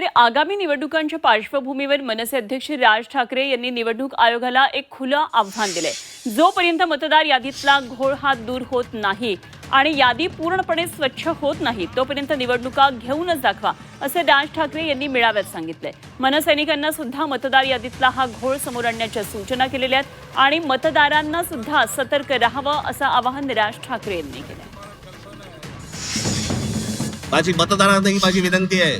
तर आगामी निवडणुकांच्या पार्श्वभूमीवर मनसे अध्यक्ष राज ठाकरे यांनी निवडणूक आयोगाला एक खुलं आव्हान दिलंय. जोपर्यंत मतदार यादीतला घोळ हा दूर होत नाही आणि यादी पूर्णपणे स्वच्छ होत नाही तोपर्यंत निवडणुका घेऊनच दाखवा असं राज ठाकरे यांनी मेळाव्यात सांगितलंय. मनसैनिकांना सुद्धा मतदार यादीतला हा घोळ समोर आणण्याच्या सूचना केलेल्या आहेत आणि मतदारांना सुद्धा सतर्क राहावं असं आवाहन राज ठाकरे यांनी केलं माझी मतदारांना ही माझी विनंती आहे.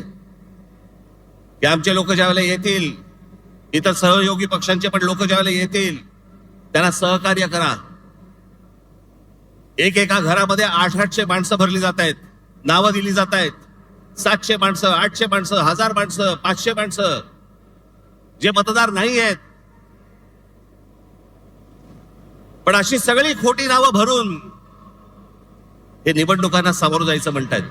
की आमचे लोक ज्यावेळेला येतील इतर सहयोगी पक्षांचे पण लोक ज्यावेळेला येतील त्यांना सहकार्य करा. एक एका घरामध्ये आठ आठशे माणसं भरली जात आहेत नावं दिली जात आहेत. सातशे माणसं आठशे माणसं हजार माणसं पाचशे माणसं जे मतदार नाही आहेत. पण अशी सगळी खोटी नावं भरून हे निवडणुकांना सामोरं जायचं म्हणतायत.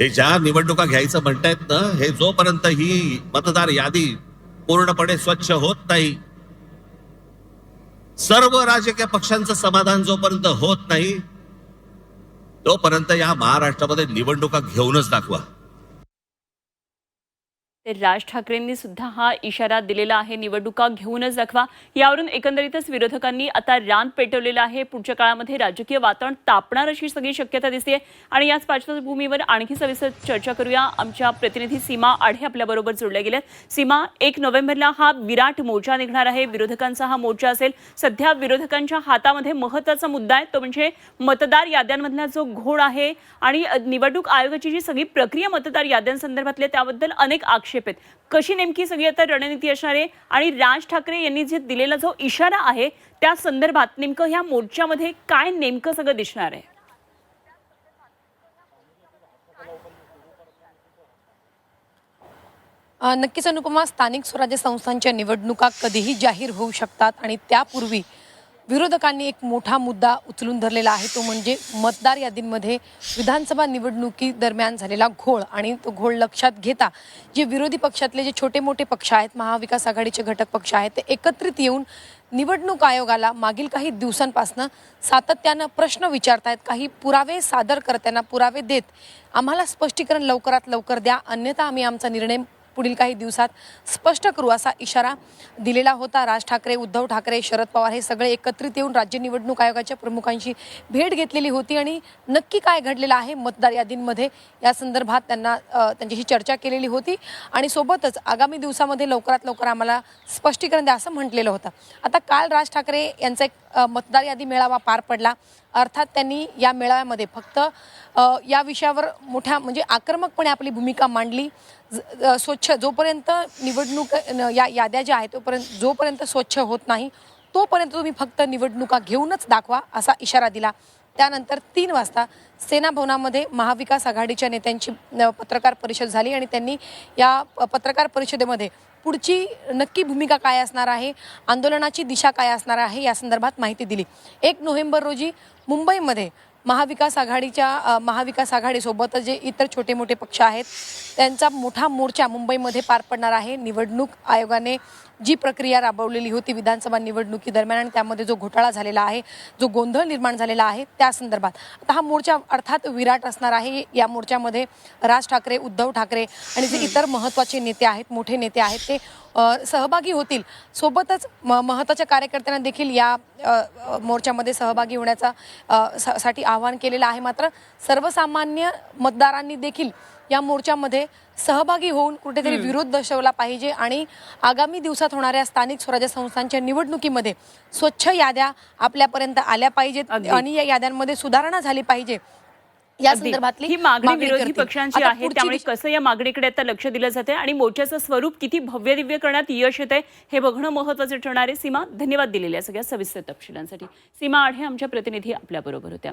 हे ज्या निवडणुका घ्यायचं म्हणतायत ना हे जोपर्यंत ही मतदार यादी पूर्णपणे स्वच्छ होत नाही सर्व राजकीय पक्षांचं समाधान जोपर्यंत होत नाही तोपर्यंत या महाराष्ट्रामध्ये निवडणुका घेऊनच दाखवा. तर राज ठाकरेंनी सुद्धा हा इशारा दिलेला आहे. निवडणुका घेऊनच दाखवा. यावरून एकंदरीतच विरोधकांनी आता रान पेटवलेलं आहे. पुढच्या काळामध्ये राजकीय वातावरण तापणार अशी सगळी शक्यता दिसते आणि याच पार्श्वभूमीवर आणखी सविस्तर चर्चा करूया. आमच्या प्रतिनिधी सीमा आढे आपल्याबरोबर जोडल्या गेल्यात. सीमा एक नोव्हेंबरला हा विराट मोर्चा निघणार आहे. विरोधकांचा हा मोर्चा असेल. सध्या विरोधकांच्या हातामध्ये महत्त्वाचा मुद्दा आहे. तो म्हणजे मतदार याद्यांमधला जो घोड आहे आणि निवडणूक आयोगाची जी सगळी प्रक्रिया मतदार याद्यांसंदर्भातली त्याबद्दल अनेक आक्षेप आहेत. कशी नेमकी सगळी आता रणनीती असणार आहे? आणि राज ठाकरे यांनी जे दिलेला जो इशारा आहे त्या संदर्भात नेमकं ह्या मोर्चामध्ये काय नेमकं सगळं दिसणार आहे? नक्कीच अनुपमा स्थानिक स्वराज्य संस्थांच्या निवडणुका कधीही जाहीर होऊ शकतात आणि त्यापूर्वी विरोधकांनी एक मोठा मुद्दा उचलून धरलेला आहे. तो म्हणजे मतदार यादींमध्ये विधानसभा निवडणुकी दरम्यान झालेला घोळ आणि तो घोळ लक्षात घेता जे विरोधी पक्षातले जे छोटे मोठे पक्ष आहेत महाविकास आघाडीचे घटक पक्ष आहेत ते एकत्रित येऊन निवडणूक आयोगाला मागील काही दिवसांपासनं सातत्यानं प्रश्न विचारतायत काही पुरावे सादर करताना पुरावे देत. आम्हाला स्पष्टीकरण लवकरात लवकर द्या. अन्यथा आम्ही आमचा निर्णय पुढील काही दिवसात स्पष्ट करू असा इशारा दिलेला होता. राज ठाकरे उद्धव ठाकरे शरद पवार हे सगळे एकत्रित येऊन राज्य निवडणूक आयोगाच्या प्रमुखांशी भेट घेतलेली होती आणि नक्की काय घडलेलं आहे मतदार यादींमध्ये या संदर्भात त्यांना त्यांच्याशी चर्चा केलेली होती. आणि सोबतच आगामी दिवसामध्ये लवकरात लवकर आम्हाला स्पष्टीकरण द्या असं म्हटलेलं होतं. आता काल राज ठाकरे यांचा एक मतदार यादी मेळावा पार पडला. अर्थात त्यांनी या मेळाव्यामध्ये फक्त या विषयावर मोठ्या म्हणजे आक्रमकपणे आपली भूमिका मांडली. ज- स्वच्छ जोपर्यंत निवडणूक या याद्या ज्या आहेत तोपर्यंत जोपर्यंत स्वच्छ होत नाही तोपर्यंत तुम्ही फक्त निवडणुका घेऊनच दाखवा असा इशारा दिला. त्यानंतर तीन वाजता सेना भवनामध्ये महाविकास आघाडीच्या नेत्यांची पत्रकार परिषद झाली आणि त्यांनी या पत्रकार परिषदेमध्ये पुढची नक्की भूमिका काय असणार आहे आंदोलनाची दिशा काय असणार आहे या संदर्भात माहिती दिली. एक नोव्हेंबर रोजी मुंबईमध्ये महाविकास आघाडीच्या महाविकास आघाडीसोबत जे इतर छोटे मोठे पक्ष आहेत त्यांचा मोठा मोर्चा मुंबईमध्ये पार पडणार आहे. निवडणूक आयोगाने जी प्रक्रिया राबवलेली होती विधानसभा निवडणुकीदरम्यान आणि त्यामध्ये जो घोटाळा झालेला आहे जो गोंधळ निर्माण झालेला आहे त्या संदर्भात. आता हा मोर्चा अर्थात विराट असणार आहे या मोर्चामध्ये राज ठाकरे उद्धव ठाकरे आणि जे इतर महत्त्वाचे नेते आहेत मोठे नेते आहेत ते सहभागी होतील. सोबतच म महत्त्वाच्या कार्यकर्त्यांना देखील या मोर्चामध्ये सहभागी होण्याचा सा- साठी आवाहन केलेलं आहे. मात्र सर्वसामान्य मतदारांनी देखील या मोर्चामध्ये सहभागी होऊन कुठेतरी विरोध दर्शवला पाहिजे आणि आगामी दिवसात होणाऱ्या स्थानिक स्वराज्य संस्थांच्या निवडणुकीमध्ये स्वच्छ याद्या आपल्यापर्यंत आल्या पाहिजेत. आणि या याद्यांमध्ये सुधारणा झाली पाहिजे या. संदर्भातली ही मागणी विरोधी. पक्षांची आहे त्यामुळे कसं या मागणीकडे आता लक्ष दिलं जाते आणि मोर्चाचं स्वरूप किती भव्य दिव्य करण्यात यश येते हे बघणं महत्वाचं ठरणार आहे सीमा धन्यवाद दिलेल्या सगळ्या सविस्तर तपशिलांसाठी सीमा आढे आमच्या प्रतिनिधी आपल्या बरोबर होत्या